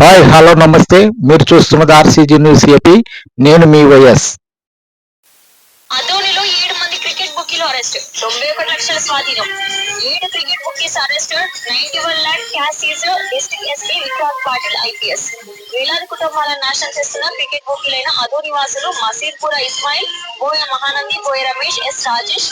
Hi hello నమస్తే. మీరు చూస్తున్నది ఆర్సీజీ న్యూస్ ఏపీ. నేను మీ వైఎస్. అదోనిలో ఏడు మంది క్రికెట్ బుక్కీలు అరెస్ట్. తొంభై ఒకటి లక్షల స్వాధీనం. ఏడు cricket bookies arrest. Ninety one lakh cash seize district SP Vikrant Patil IPS. వేలాది కుటుంబాలను నాశనం చేస్తున్న క్రికెట్ బుకీలైన అదో నివాసులు మసీద్పుర ఇస్మాయిల్ బోయ మహానంది బోయ రమేష్ ఎస్ రాజేష్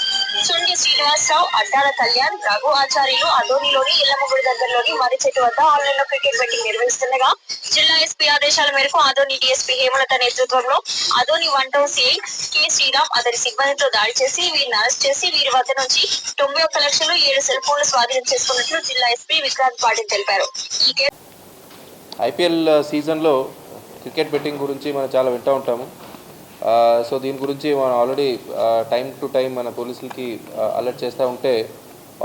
చుండి శ్రీనివాసరావు అడ్డాల కళ్యాణ్ రఘు ఆచార్యులు అదోనిలోని ఇల్లమ్మగుడి దగ్గరలోని మర్రి చెట్టు వద్ద ఆన్లైన్లో క్రికెట్ బెట్టింగ్ నిర్వహిస్తుండగా జిల్లా ఎస్పీ ఆదేశాల మేరకు అదోని డిఎస్పీ హేమలత నేతృత్వంలో Adoni one town CI K Sriram అతని సిబ్బందితో దాడి చేసి చేసి వీరిని అరెస్ట్ చేసి వీరి వద్ద నుంచి తొంభై ఒక్క లక్షలు ఏడు సెల్ ఫోన్లు స్వాధీనం చేసుకున్నట్లు జిల్లా ఎస్పీ విక్రాంత్ పాటిల్ తెలిపారు. ఈ కేసు ఐపీఎల్ సీజన్లో క్రికెట్ బెట్టింగ్ గురించి మనం చాలా వింటూ ఉంటాము. సో దీని గురించి మనం ఆల్రెడీ టైం టు టైం మన పోలీసులకి అలర్ట్ చేస్తూ ఉంటే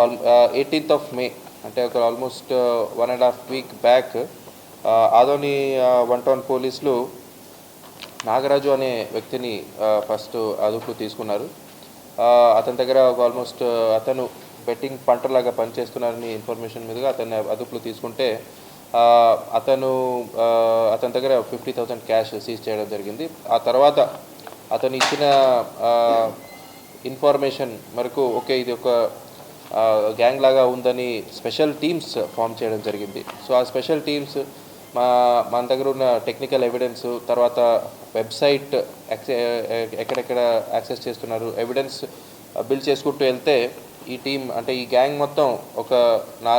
ఆల్ ఎయిటీన్త్ ఆఫ్ మే అంటే ఒక almost one and half week back Adoni one town పోలీసులు నాగరాజు అనే వ్యక్తిని ఫస్ట్ అదుపు తీసుకున్నారు. అతని దగ్గర ఒక ఆల్మోస్ట్ అతను బెట్టింగ్ పంటలాగా పనిచేస్తున్నారని ఇన్ఫర్మేషన్ మీదుగా అతన్ని అదుపులో తీసుకుంటే అతను అతని దగ్గర ఫిఫ్టీ థౌసండ్ క్యాష్ సీజ్ చేయడం జరిగింది. ఆ తర్వాత అతను ఇచ్చిన ఇన్ఫర్మేషన్ వరకు ఓకే ఇది ఒక గ్యాంగ్ లాగా ఉందని స్పెషల్ టీమ్స్ ఫామ్ చేయడం జరిగింది. సో ఆ స్పెషల్ టీమ్స్ మా మన దగ్గర ఉన్న టెక్నికల్ ఎవిడెన్స్ తర్వాత వెబ్సైట్ ఎక్కడెక్కడ యాక్సెస్ చేస్తున్నారు ఎవిడెన్స్ బిల్డ్ uh, చేసుకుంటూ వెళ్తే ఈ టీం అంటే ఈ గ్యాంగ్ మొత్తం ఒక నా